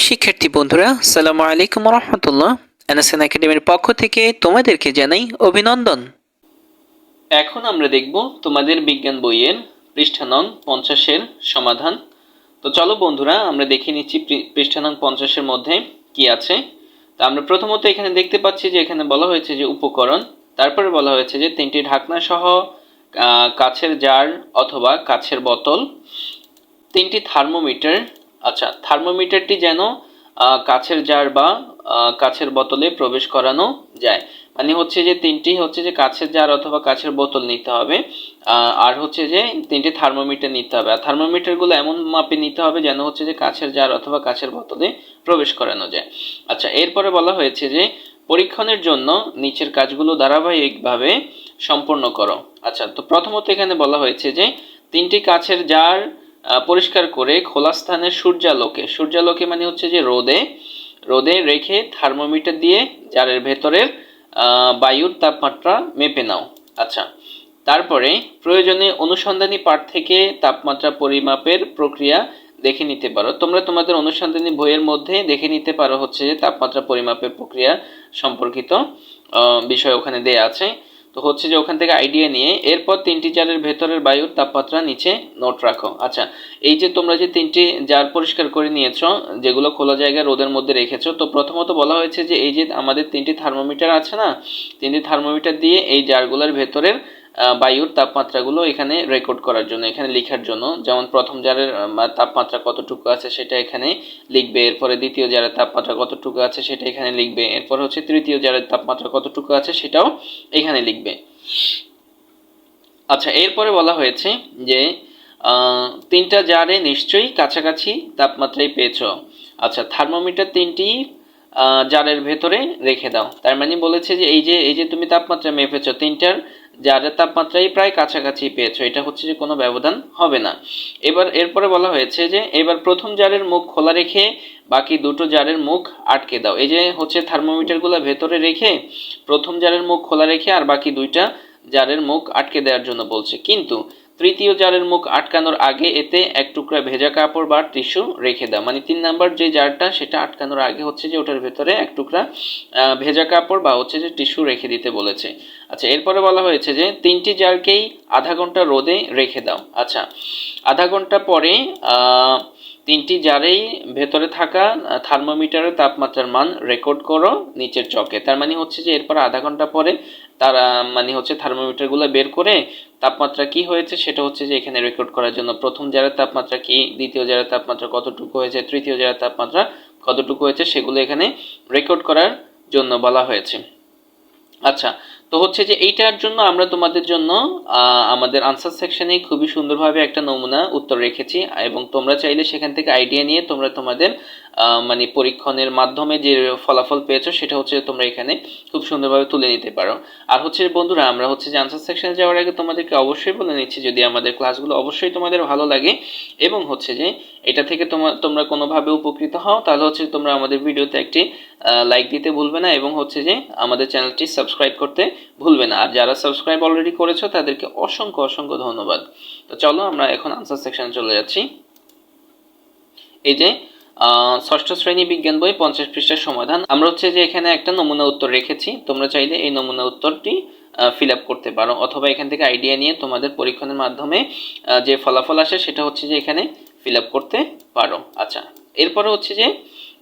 প্রিয় শিক্ষার্থী বন্ধুরা সালামু আলাইকুম রহমতুল্লাহ এনএসএন একাডেমির পক্ষ থেকে তোমাদেরকে জানাই অভিনন্দন। এখন আমরা দেখব তোমাদের বিজ্ঞান বইয়ের পৃষ্ঠা নং পঞ্চাশের সমাধান। তো চলো বন্ধুরা, আমরা দেখে নিচ্ছি পৃ- পৃষ্ঠা নং পঞ্চাশের মধ্যে কি আছে। তো আমরা প্রথমত এখানে দেখতে পাচ্ছি যে এখানে বলা হয়েছে যে উপকরণ, তারপরে বলা হয়েছে যে তিনটি ঢাকনা সহ কাছের জার অথবা কাছের বোতল, তিনটি থার্মোমিটার আচ্ছা থার্মোমিটারটি যেন কাছের জার বা কাছের বোতলে প্রবেশ করানো যায়। মানে হচ্ছে যে তিনটি হচ্ছে যে কাছের জার অথবা কাছের বোতল নিতে হবে আর হচ্ছে যে তিনটি থার্মোমিটার নিতে হবে। আর থার্মোমিটারগুলো এমন মাপে নিতে হবে যেন হচ্ছে যে কাছের জার অথবা কাছের বোতলে প্রবেশ করানো যায়। আচ্ছা এরপরে বলা হয়েছে যে পরীক্ষণের জন্য নিচের কাজগুলো ধারাবাহিকভাবে সম্পূর্ণ করো। আচ্ছা তো প্রথমত এখানে বলা হয়েছে যে তিনটি কাছের জার পরিষ্কার করে খোলা স্থানে সূর্যালোকে সূর্যালোকে মানে হচ্ছে যে রোদে রোদে রেখে থার্মোমিটার দিয়ে জারের ভেতরের বায়ুর তাপমাত্রা মেপে নাও। আচ্ছা তারপরে প্রয়োজনে অনুসন্ধানী পাঠ থেকে তাপমাত্রা পরিমাপের প্রক্রিয়া দেখে নিতে পারো। তোমরা তোমাদের অনুসন্ধানী বইয়ের মধ্যে দেখে নিতে পারো হচ্ছে যে তাপমাত্রা পরিমাপের প্রক্রিয়া সম্পর্কিত বিষয় ওখানে দেয়া আছে। তো হচ্ছে যে ওখান থেকে আইডিয়া নিয়ে এরপর তিনটি জারের ভেতরের বায়ুর তাপমাত্রা নিচে নোট রাখো। আচ্ছা এই যে তোমরা যে তিনটি জার পরিষ্কার করে নিয়েছো, যেগুলো খোলা জায়গায় রোদের মধ্যে রেখেছো, তো প্রথমত বলা হয়েছে যে এই যে আমাদের তিনটি থার্মোমিটার আছে না, তিনটি থার্মোমিটার দিয়ে এই জারগুলোর ভেতরের বায়ুর তাপমাত্রাগুলো এখানে রেকর্ড করার জন্য, এখানে লেখার জন্য। যেমন প্রথম জারের তাপমাত্রা কতটুকু আছে সেটা এখানে লিখবে। এরপরে দ্বিতীয় জারের তাপমাত্রা কতটুকু আছে সেটা এখানে লিখবে। এরপর হচ্ছে তৃতীয় জারের তাপমাত্রা কতটুকু আছে সেটাও এখানে লিখবে। আচ্ছা এরপরে বলা হয়েছে যে তিনটা জারে নিশ্চয়ই কাছাকাছি তাপমাত্রায় পেয়েছ। আচ্ছা থার্মোমিটার তিনটি জারের ভেতরে রেখে দাও। তার মানে বলেছে যে, এই যে এই যে তুমি তাপমাত্রা মেপেছো, তিনটার জারের তাপমাত্রাই প্রায় কাছাকাছি পেয়েছ, এটা হচ্ছে যে কোনো ব্যবধান হবে না। এবার, এরপরে বলা হয়েছে যে, এবার প্রথম জারের মুখ খোলা রেখে বাকি দুটো জারের মুখ আটকে দাও। এই যে হচ্ছে থার্মোমিটারগুলো ভেতরে রেখে প্রথম জারের মুখ খোলা রেখে আর বাকি দুইটা জারের মুখ আটকে দেওয়ার জন্য বলছে। কিন্তু তৃতীয় জারের মুখ আটকানোর আগে এতে এক টুকরা ভেজা কাপড় বা টিস্যু রেখে দাও। মানে তিন নাম্বার যে জারটা, সেটা আটকানোর আগে হচ্ছে যে ওটার ভেতরে এক টুকরা ভেজা কাপড় বা হচ্ছে যে টিস্যু রেখে দিতে বলেছে। আচ্ছা এরপরে বলা হয়েছে যে তিনটি জারকেই আধা ঘণ্টা রোদে রেখে দাও। আচ্ছা আধা ঘণ্টা পরে তিনটি জারেই ভেতরে থাকা থার্মোমিটারের তাপমাত্রার মান রেকর্ড করো নিচের চকে। তার মানে হচ্ছে যে এরপর আধা ঘণ্টা পরে তারা মানে হচ্ছে থার্মোমিটারগুলো বের করে তাপমাত্রা কি হয়েছে সেটা হচ্ছে যে এখানে রেকর্ড করার জন্য প্রথম জারের তাপমাত্রা কি, দ্বিতীয় জারের তাপমাত্রা কতটুকু হয়েছে, তৃতীয় জারের তাপমাত্রা কতটুকু হয়েছে সেগুলো এখানে রেকর্ড করার জন্য বলা হয়েছে। আচ্ছা তো হচ্ছে যে এইটার জন্য আমরা তোমাদের জন্য আমাদের আনসার সেকশনে খুবই সুন্দরভাবে একটা নমুনা উত্তর রেখেছি এবং তোমরা চাইলে সেখান থেকে আইডিয়া নিয়ে তোমরা তোমাদের মানে পরীক্ষণের মাধ্যমে যে ফলাফল পেয়েছ, সেটা হচ্ছে তোমরা এখানে খুব সুন্দরভাবে তুলে নিতে পারো। আর হচ্ছে বন্ধুরা, আমরা হচ্ছে যে আনসার সেকশনে যাওয়ার আগে তোমাদেরকে অবশ্যই বলে নিচ্ছি, যদি আমাদের ক্লাসগুলো অবশ্যই তোমাদের ভালো লাগে এবং হচ্ছে যে এটা থেকে তোমার তোমরা কোনোভাবে উপকৃত হও, তাহলে হচ্ছে তোমরা আমাদের ভিডিওতে একটি লাইক দিতে ভুলবে না এবং হচ্ছে যে আমাদের চ্যানেলটি সাবস্ক্রাইব করতে ভুলবে না। আর যারা সাবস্ক্রাইব অলরেডি করেছ, তাদেরকে অসংখ্য অসংখ্য ধন্যবাদ। তো চলো আমরা এখন আনসার সেকশনে চলে যাচ্ছি। এই যে ষষ্ঠ শ্রেণি বিজ্ঞান বই পঞ্চাশ পৃষ্ঠার সমাধান। আমরা হচ্ছে যে এখানে একটা নমুনা উত্তর রেখেছি। তোমরা চাইলে এই নমুনা উত্তরটি ফিল আপ করতে পারো অথবা এখান থেকে আইডিয়া নিয়ে তোমাদের পরীক্ষণের মাধ্যমে যে ফলাফল আসে সেটা হচ্ছে যে এখানে ফিল আপ করতে পারো। আচ্ছা এরপরে হচ্ছে যে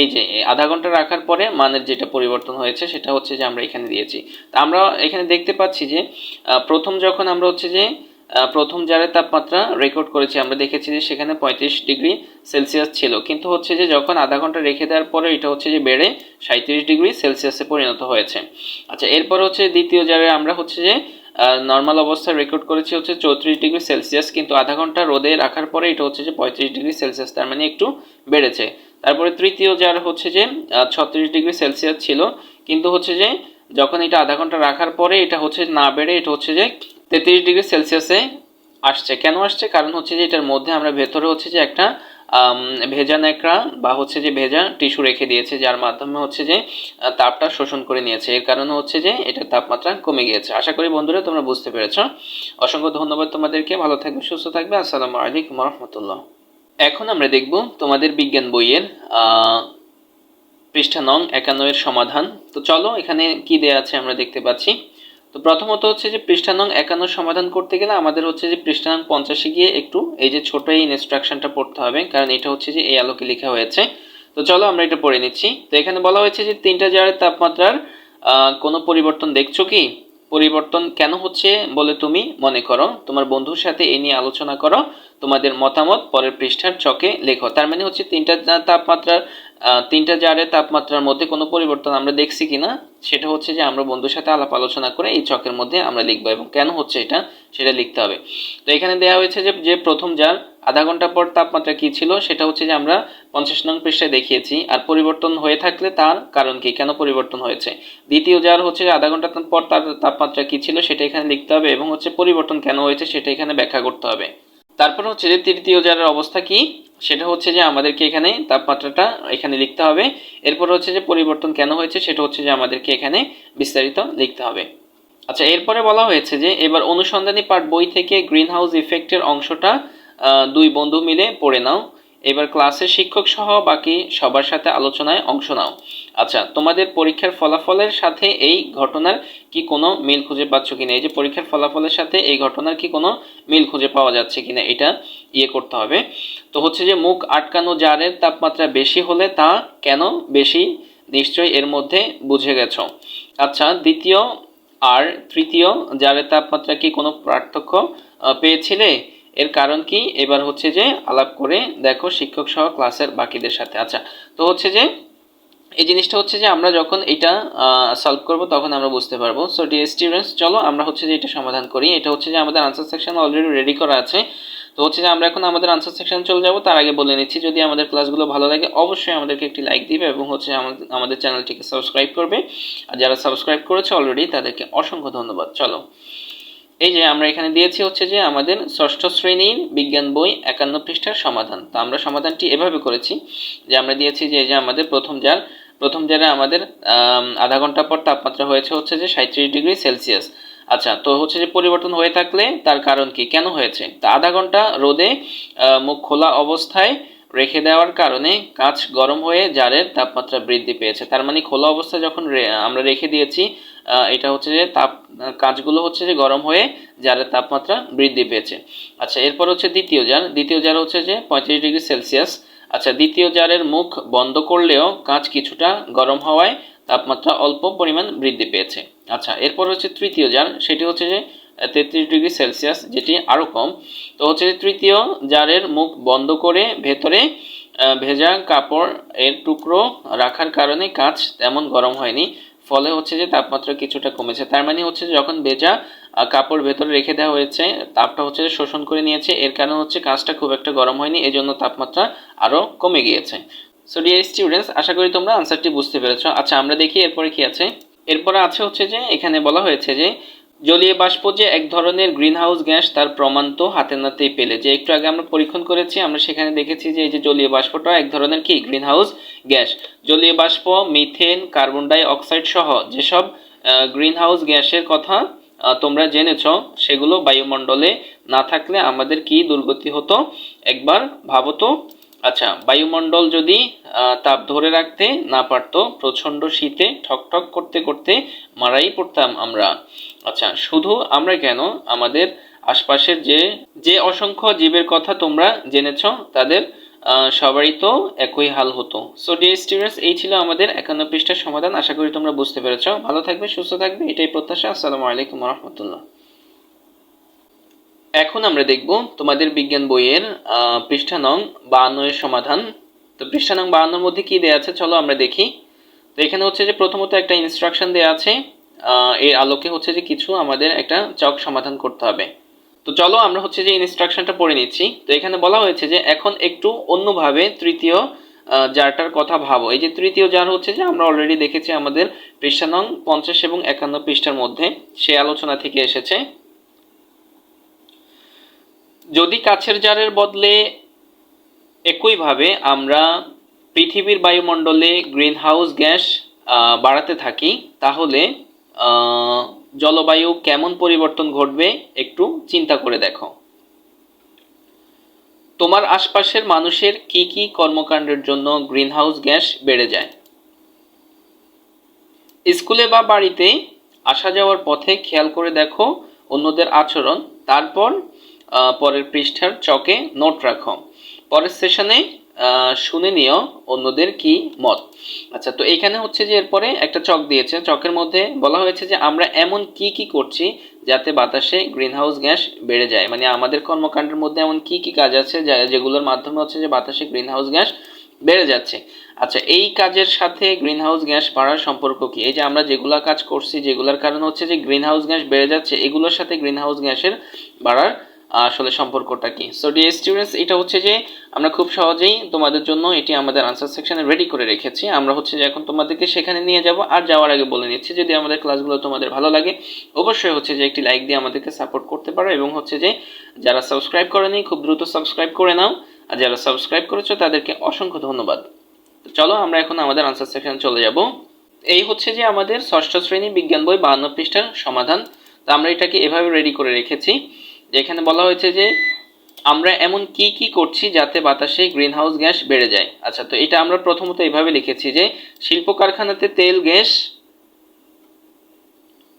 এই যে আধা ঘণ্টা রাখার পরে মানের যেটা পরিবর্তন হয়েছে সেটা হচ্ছে যে আমরা এখানে দিয়েছি। তা আমরা এখানে দেখতে পাচ্ছি যে প্রথম যখন আমরা হচ্ছে যে প্রথম জারের তাপমাত্রা রেকর্ড করেছি, আমরা দেখেছি যে সেখানে পঁয়ত্রিশ ডিগ্রি সেলসিয়াস ছিল। কিন্তু হচ্ছে যে যখন আধা ঘণ্টা রেখে দেওয়ার পরে এটা হচ্ছে যে বেড়ে সাঁত্রিশ ডিগ্রি সেলসিয়াসে পরিণত হয়েছে। আচ্ছা এরপর হচ্ছে দ্বিতীয় জারে আমরা হচ্ছে যে নর্মাল অবস্থায় রেকর্ড করেছি হচ্ছে চৌত্রিশ ডিগ্রি সেলসিয়াস, কিন্তু আধা ঘণ্টা রোদে রাখার পরে এটা হচ্ছে যে পঁয়ত্রিশ ডিগ্রি সেলসিয়াস, তার মানে একটু বেড়েছে। তারপরে তৃতীয় জার হচ্ছে যে ছত্রিশ ডিগ্রি সেলসিয়াস ছিল, কিন্তু হচ্ছে যে যখন এটা আধা ঘণ্টা রাখার পরে এটা হচ্ছে না বেড়ে, এটা হচ্ছে যে তেত্রিশ ডিগ্রি সেলসিয়াসে আসছে। কেন আসছে? কারণ হচ্ছে যে এটার মধ্যে আমরা ভেতরে হচ্ছে যে একটা ভেজা ন্যাকড়া বা হচ্ছে যে ভেজা টিস্যু রেখে দিয়েছে, যার মাধ্যমে হচ্ছে যে তাপটা শোষণ করে নিয়েছে। এর কারণে হচ্ছে যে এটার তাপমাত্রা কমে গিয়েছে। আশা করি বন্ধুরা তোমরা বুঝতে পেরেছ। অসংখ্য ধন্যবাদ তোমাদেরকে। ভালো থাকবে, সুস্থ থাকবে। আসসালামু আলাইকুম রহমতুল্লাহ। এখন আমরা দেখব তোমাদের বিজ্ঞান বইয়ের পৃষ্ঠা নং একান্ন এর সমাধান। তো চলো এখানে কি দেয়া আছে আমরা দেখতে পাচ্ছি। তো প্রথমত হচ্ছে যে পৃষ্ঠানং একান্ন সমাধান করতে গেলে আমাদের হচ্ছে যে পৃষ্ঠানং পঞ্চাশে গিয়ে একটু এই যে ছোট এই ইনস্ট্রাকশনটা পড়তে হবে, কারণ এটা হচ্ছে যে এই আলোকে লেখা হয়েছে। তো চলো আমরা এটা পড়ে নিচ্ছি। তো এখানে বলা হয়েছে যে তিনটা জারের তাপমাত্রার কোনো পরিবর্তন দেখছ কি? পরিবর্তন কেন হচ্ছে বলে তুমি মনে করো? তোমার বন্ধুর সাথে এই নিয়ে আলোচনা করো। তোমাদের মতামত পরের পৃষ্ঠার চকে লেখো। তার মানে হচ্ছে তিনটা তাপমাত্রার তিনটা জারের তাপমাত্রার মধ্যে কোনো পরিবর্তন আমরা দেখছি কিনা, সেটা হচ্ছে যে আমরা বন্ধুর সাথে আলাপ আলোচনা করে এই চকের মধ্যে আমরা লিখব। এবং কেন হচ্ছে এটা, সেটা লিখতে হবে। তো এখানে দেওয়া হয়েছে যে যে প্রথম জার আধা ঘণ্টা পর তাপমাত্রা কি ছিল সেটা হচ্ছে যে আমরা পঞ্চাশ নং পৃষ্ঠায় দেখিয়েছি। আর পরিবর্তন হয়ে থাকলে তার কারণ কি? কেন পরিবর্তন হয়েছে? দ্বিতীয় জার হচ্ছে যে আধা ঘণ্টা পর তার তাপমাত্রা কি ছিল সেটা এখানে লিখতে হবে এবং হচ্ছে পরিবর্তন কেন হয়েছে সেটা এখানে ব্যাখ্যা করতে হবে। তারপর হচ্ছে যে তৃতীয় জারের অবস্থা কি? সেটা হচ্ছে যে আমাদেরকে এখানে তাপমাত্রাটা এখানে লিখতে হবে। এরপর হচ্ছে যে পরিবর্তন কেন হয়েছে সেটা হচ্ছে যে আমাদেরকে এখানে বিস্তারিত লিখতে হবে। আচ্ছা এরপরে বলা হয়েছে যে এবার অনুসন্ধানী পাঠ বই থেকে গ্রিন হাউস ইফেক্টের অংশটা দুই বন্ধু মিলে পড়ে নাও। এবার ক্লাসে শিক্ষক সহ বাকি সবার সাথে আলোচনায় অংশ নাও। আচ্ছা তোমাদের পরীক্ষার ফলাফলের সাথে এই ঘটনার কি কোনো মিল খুঁজে পাচ্ছ কিনা? এই যে পরীক্ষার ফলাফলের সাথে এই ঘটনার কি কোনো মিল খুঁজে পাওয়া যাচ্ছে কিনা? এটা ইয়ে করতে হবে। তো হচ্ছে যে মুখ আটকানো জারের তাপমাত্রা বেশি হলে তা কেন বেশি? নিশ্চয়ই এর মধ্যে বুঝে গেছো। আচ্ছা দ্বিতীয় আর তৃতীয় জারের তাপমাত্রা কি কোনো পার্থক্য পেয়েছিলে? এর কারণ কি? এবার হচ্ছে যে আলাপ করে দেখো শিক্ষক সহ ক্লাসের বাকিদের সাথে। আচ্ছা তো হচ্ছে যে এই জিনিসটা হচ্ছে যে আমরা যখন এটা সলভ করব তখন আমরা বুঝতে পারব। সো ডিয়ার স্টুডেন্টস চলো আমরা হচ্ছে যে এটা সমাধান করি। এটা হচ্ছে যে আমাদের আনসার সেকশন অলরেডি রেডি করা আছে। তো হচ্ছে যে আমরা এখন আমাদের আনসার সেকশন চলে যাব। তার আগে বলে নিচ্ছি, যদি আমাদের ক্লাসগুলো ভালো লাগে, অবশ্যই আমাদেরকে একটি লাইক দিবে এবং হচ্ছে আমাদের আমাদের চ্যানেলটিকে সাবস্ক্রাইব করবে। আর যারা সাবস্ক্রাইব করেছে অলরেডি তাদেরকে অসংখ্য ধন্যবাদ। চলো। এই যে আমরা এখানে দিয়েছি হচ্ছে যে আমাদের ষষ্ঠ শ্রেণির বিজ্ঞান বই একান্ন পৃষ্ঠার সমাধান। তো আমরা সমাধানটি এভাবে করেছি যে আমরা দিয়েছি যে এই যে আমাদের প্রথম জার প্রথম জারে আমাদের আধা ঘণ্টা পর তাপমাত্রা হয়েছে হচ্ছে যে সাঁত্রিশ ডিগ্রি সেলসিয়াস। আচ্ছা তো হচ্ছে যে পরিবর্তন হয়ে থাকলে তার কারণ কি? কেন হয়েছে? তা আধা ঘণ্টা রোদে মুখ খোলা অবস্থায় রেখে দেওয়ার কারণে কাঁচ গরম হয়ে জারের তাপমাত্রা বৃদ্ধি পেয়েছে। তার মানে খোলা অবস্থায় যখন আমরা রেখে দিয়েছি এটা হচ্ছে যে তাপ কাঁচগুলো হচ্ছে যে গরম হয়ে জারের তাপমাত্রা বৃদ্ধি পেয়েছে। আচ্ছা এরপর হচ্ছে দ্বিতীয় জার। দ্বিতীয় জার হচ্ছে যে পঁয়ত্রিশ ডিগ্রি সেলসিয়াস। আচ্ছা দ্বিতীয় জারের মুখ বন্ধ করলেও কাঁচ কিছুটা গরম হওয়ায় তাপমাত্রা অল্প পরিমাণ বৃদ্ধি পেয়েছে। আচ্ছা এরপর হচ্ছে তৃতীয় জার। সেটি হচ্ছে যে তেত্রিশ ডিগ্রি সেলসিয়াস, যেটি আরও কম। তো হচ্ছে তৃতীয় জারের মুখ বন্ধ করে ভেতরে ভেজা কাপড় এর টুকরো রাখার কারণে কাঁচ তেমন গরম হয়নি। ফলে হচ্ছে যে তাপমাত্রা কিছুটা কমেছে। তার মানে হচ্ছে যখন ভেজা কাপড় ভেতরে রেখে দেওয়া হয়েছে, তাপটা হচ্ছে শোষণ করে নিয়েছে। এর কারণে হচ্ছে কাঁচটা খুব একটা গরম হয়নি, এজন্য তাপমাত্রা আরও কমে গিয়েছে। সো ডিয়ার স্টুডেন্টস আশা করি তোমরা আনসারটি বুঝতে পেরেছ। আচ্ছা আমরা দেখি এরপরে কি আছে। এরপরে আছে হচ্ছে যে, এখানে বলা হয়েছে যে জলীয় বাষ্প যে এক ধরনের গ্রিনহাউস গ্যাস, তার প্রমাণ তো হাতে নাতেই পেলে। যে একটু আগে আমরা পরীক্ষণ করেছি, আমরা সেখানে দেখেছি যে এই যে জলীয় বাষ্পটা এক ধরনের কি? Greenhouse gas. জলীয় বাষ্প, মিথেন, কার্বন ডাই অক্সাইড সহ যেসব গ্রিনহাউস গ্যাসের কথা তোমরা জেনেছ, সেগুলো বায়ুমণ্ডলে না থাকলে আমাদের কি দুর্গতি হতো? একবার ভাবো তো। আচ্ছা বায়ুমণ্ডল যদি তাপ ধরে রাখতে না পারতো, প্রচণ্ড শীতে ঠকঠক করতে করতে মারাই পড়তাম আমরা। আচ্ছা শুধু আমরা কেন আমাদের আশপাশের যে যে অসংখ্য জীবের কথা তোমরা জেনেছ, তাদের সবারই তো একই হাল হতো। সো ডিয়ার স্টুডেন্টস এই ছিল আমাদের একান্ন পৃষ্ঠার সমাধান। আশা করি তোমরা বুঝতে পেরেছ। ভালো থাকবে, সুস্থ থাকবে, এটাই প্রত্যাশা। আসসালামু আলাইকুম রহমতুল্লাহ এখন আমরা দেখব তোমাদের বিজ্ঞান বইয়ের পৃষ্ঠা নং বাহান্ন এর সমাধান। তো পৃষ্ঠা নং বাহান্নর মধ্যে কি দেওয়া আছে? চলো আমরা দেখি। তো এখানে হচ্ছে যে প্রথমত একটা ইনস্ট্রাকশন দেওয়া আছে। এর আলোকে হচ্ছে যে কিছু আমাদের একটা চক সমাধান করতে হবে। তো চলো আমরা হচ্ছে যে ইনস্ট্রাকশনটা পড়ে নিচ্ছি। তো এখানে বলা হয়েছে যে এখন একটু অন্যভাবে তৃতীয় জারটার কথা ভাবো। এই যে তৃতীয় জার হচ্ছে যে আমরা অলরেডি দেখেছি আমাদের পৃষ্ঠা নং পঞ্চাশ এবং একান্ন পৃষ্ঠার মধ্যে সে আলোচনা থেকে এসেছে। যদি কাছের জারের বদলে একইভাবে আমরা পৃথিবীর বায়ুমণ্ডলে গ্রিনহাউস গ্যাস বাড়াতে থাকি, তাহলে জলবায়ু কেমন পরিবর্তন ঘটবে একটু চিন্তা করে দেখো। তোমার আশপাশের মানুষের কি কি কর্মকাণ্ডের জন্য গ্রিনহাউস গ্যাস বেড়ে যায়? স্কুলে বা বাড়িতে আসা যাওয়ার পথে খেয়াল করে দেখো অন্যদের আচরণ, তারপর পরের পৃষ্ঠার চকে নোট রাখো। পরের সেশনে শুনে নিও অন্যদের কি মত। আচ্ছা তো এখানে হচ্ছে যে এরপরে একটা চক দিয়েছে। চকের মধ্যে বলা হয়েছে যে আমরা এমন কি কি করছি যাতে বাতাসে গ্রিনহাউস গ্যাস বেড়ে যায়। মানে আমাদের কর্মকাণ্ডের মধ্যে এমন কি কি কাজ আছে যেগুলোর মাধ্যমে হচ্ছে যে বাতাসে গ্রিনহাউস গ্যাস বেড়ে যাচ্ছে। আচ্ছা এই কাজের সাথে গ্রিনহাউস গ্যাস বাড়ার সম্পর্ক কি? এই যে আমরা যেগুলা কাজ করছি, যেগুলোর কারণে হচ্ছে যে গ্রিনহাউস গ্যাস বেড়ে যাচ্ছে, এগুলোর সাথে গ্রিনহাউস গ্যাসের বাড়ার আসলে সম্পর্কটা কি? সো ডিয়ার স্টুডেন্টস এটা হচ্ছে যে আমরা খুব সহজেই তোমাদের জন্য এটি আমাদের আনসার সেকশনে রেডি করে রেখেছি। আমরা হচ্ছে যে এখন তোমাদেরকে সেখানে নিয়ে যাব। আর যাওয়ার আগে বলে নিচ্ছি, যদি আমাদের ক্লাসগুলো তোমাদের ভালো লাগে, অবশ্যই হচ্ছে যে একটি লাইক দিয়ে আমাদেরকে সাপোর্ট করতে পারো এবং হচ্ছে যে যারা সাবস্ক্রাইব করেনি, খুব দ্রুত সাবস্ক্রাইব করে নাও। আর যারা সাবস্ক্রাইব করেছ, তাদেরকে অসংখ্য ধন্যবাদ। চলো, আমরা এখন আমাদের আনসার সেকশনে চলে যাব। এই হচ্ছে যে আমাদের ষষ্ঠ শ্রেণি বিজ্ঞান বই বাহান্ন পৃষ্ঠার সমাধান। তো আমরা এটাকে এভাবে রেডি করে রেখেছি। যেখানে বলা হয়েছে যে আমরা এমন কি কি করছি যাতে বাতাসে গ্রিনহাউস গ্যাস বেড়ে যায়। আচ্ছা তো এটা আমরা প্রথমত এইভাবে লিখেছি যে শিল্প কারখানাতে তেল, গ্যাস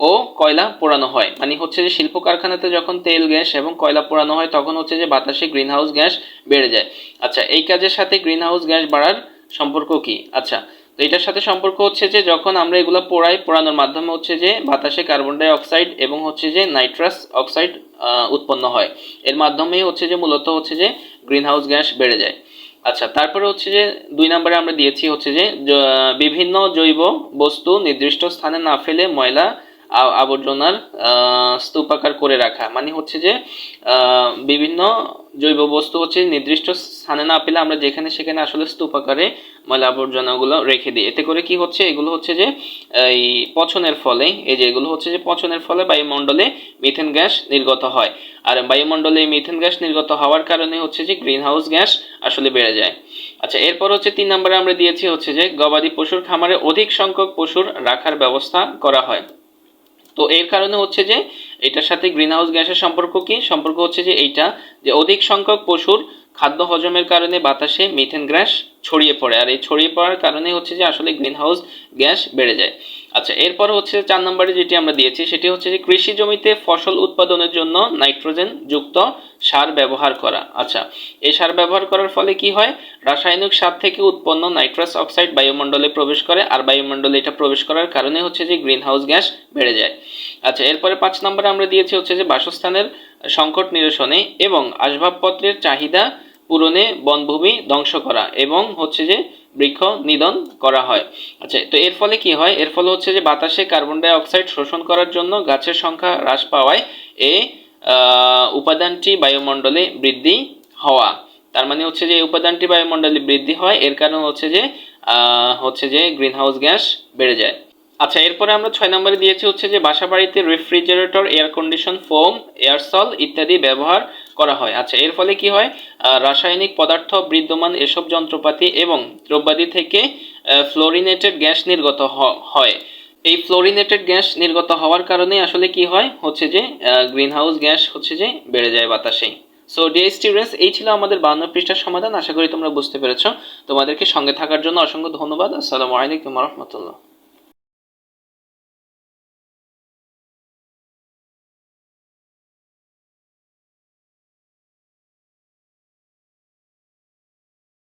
ও কয়লা পোড়ানো হয়। মানে হচ্ছে যে শিল্প কারখানাতে যখন তেল, গ্যাস এবং কয়লা পোড়ানো হয়, তখন হচ্ছে যে বাতাসে গ্রিনহাউস গ্যাস বেড়ে যায়। আচ্ছা এই কাজের সাথে গ্রিনহাউস গ্যাস বাড়ার সম্পর্ক কি? আচ্ছা তো এটার সাথে সম্পর্ক হচ্ছে যে যখন আমরা এগুলো পোড়াই, পোড়ানোর মাধ্যমে হচ্ছে যে বাতাসে কার্বন ডাই অক্সাইড এবং হচ্ছে যে নাইট্রাস অক্সাইড উৎপন্ন হয়। এর মাধ্যমেই হচ্ছে যে মূলত হচ্ছে যে গ্রিনহাউস গ্যাস বেড়ে যায়। আচ্ছা তারপরে হচ্ছে যে দুই নম্বরে আমরা দিয়েছি হচ্ছে যে বিভিন্ন জৈব বস্তু নির্দিষ্ট স্থানে না ফেলে ময়লা আবর্জনার স্তূপাকার করে রাখা। মানে হচ্ছে যে বিভিন্ন জৈব বস্তু হচ্ছে নির্দিষ্ট স্থানে না পেলে আমরা যেখানে সেখানে আসলে স্তূপাকারে ময়লা আবর্জনাগুলো রেখে দিই। এতে করে কি হচ্ছে? এগুলো হচ্ছে যে, এই পচনের ফলে, এই যে এগুলো হচ্ছে যে পচনের ফলে বায়ুমণ্ডলে মিথেন গ্যাস নির্গত হয়। আর বায়ুমণ্ডলে মিথেন গ্যাস নির্গত হওয়ার কারণে হচ্ছে যে গ্রিন হাউস গ্যাস আসলে বেড়ে যায়। আচ্ছা এরপর হচ্ছে তিন নম্বরে আমরা দিয়েছি হচ্ছে যে, গবাদি পশুর খামারে অধিক সংখ্যক পশুর রাখার ব্যবস্থা করা হয়। তো এর কারণে হচ্ছে যে, এটার সাথে গ্রিনহাউস গ্যাসের সম্পর্ক কি? সম্পর্ক হচ্ছে যে এইটা, যে অধিক সংখ্যক পশুর খাদ্য হজমের কারণে বাতাসে মিথেন গ্যাস ছড়িয়ে পড়ে। আর এই ছড়িয়ে পড়ার কারণে হচ্ছে যে আসলে গ্রিনহাউস গ্যাস বেড়ে যায়। আচ্ছা এরপর হচ্ছে চার নম্বরে যেটি আমরা দিয়েছি, সেটি হচ্ছে যে কৃষি জমিতে ফসল উৎপাদনের জন্য নাইট্রোজেন যুক্ত সার ব্যবহার করা। আচ্ছা এই সার ব্যবহার করার ফলে কি হয়? রাসায়নিক সার থেকে উৎপন্ন নাইট্রাস অক্সাইড বায়ুমণ্ডলে প্রবেশ করে, আর বায়ুমণ্ডলে এটা প্রবেশ করার কারণে হচ্ছে যে গ্রিনহাউস গ্যাস বেড়ে যায়। আচ্ছা এরপরে পাঁচ নম্বরে আমরা দিয়েছি হচ্ছে যে বাসস্থানের সংকট নিরসনে এবং আসবাবপত্রের চাহিদা পূরণে বনভূমি ধ্বংস করা এবং হচ্ছে যে বৃক্ষ নিধন করা হয়। আচ্ছা তো এর ফলে কি হয়? এর ফলে হচ্ছে যে বাতাসে কার্বন ডাই অক্সাইড শোষণ করার জন্য গাছের সংখ্যা হ্রাস পাওয়ায় এ উপাদানটি বায়ুমণ্ডলে বৃদ্ধি হওয়া। তার মানে হচ্ছে যে উপাদানটি বায়ুমণ্ডলে বৃদ্ধি হয়, এর কারণ হচ্ছে যে হচ্ছে যে গ্রিনহাউস গ্যাস বেড়ে যায়। আচ্ছা এরপরে আমরা ছয় নম্বরে দিয়েছি হচ্ছে যে বাসা বাড়িতে refrigerator, air condition, foam aerosol ইত্যাদি ব্যবহার করা হয়। আচ্ছা এর ফলে কি হয়? রাসায়নিক পদার্থ বিদ্যমান এসব যন্ত্রপাতি এবং দ্রব্যাদি থেকে ফ্লোরিনেটেড গ্যাস নির্গত হয়। এই ফ্লোরিনেটেড গ্যাস নির্গত হওয়ার কারণে আসলে কি হয়? হচ্ছে যে গ্রিনহাউস গ্যাস হচ্ছে যে বেড়ে যায় বাতাসে। সো, ডিয়ার স্টুডেন্টস, এই ছিল আমাদের বান্ন পৃষ্ঠার সমাধান। আশা করি তোমরা বুঝতে পেরেছ। তোমাদেরকে সঙ্গে থাকার জন্য অসংখ্য ধন্যবাদ। আসসালামু আলাইকুম রহমতুল্লাহ।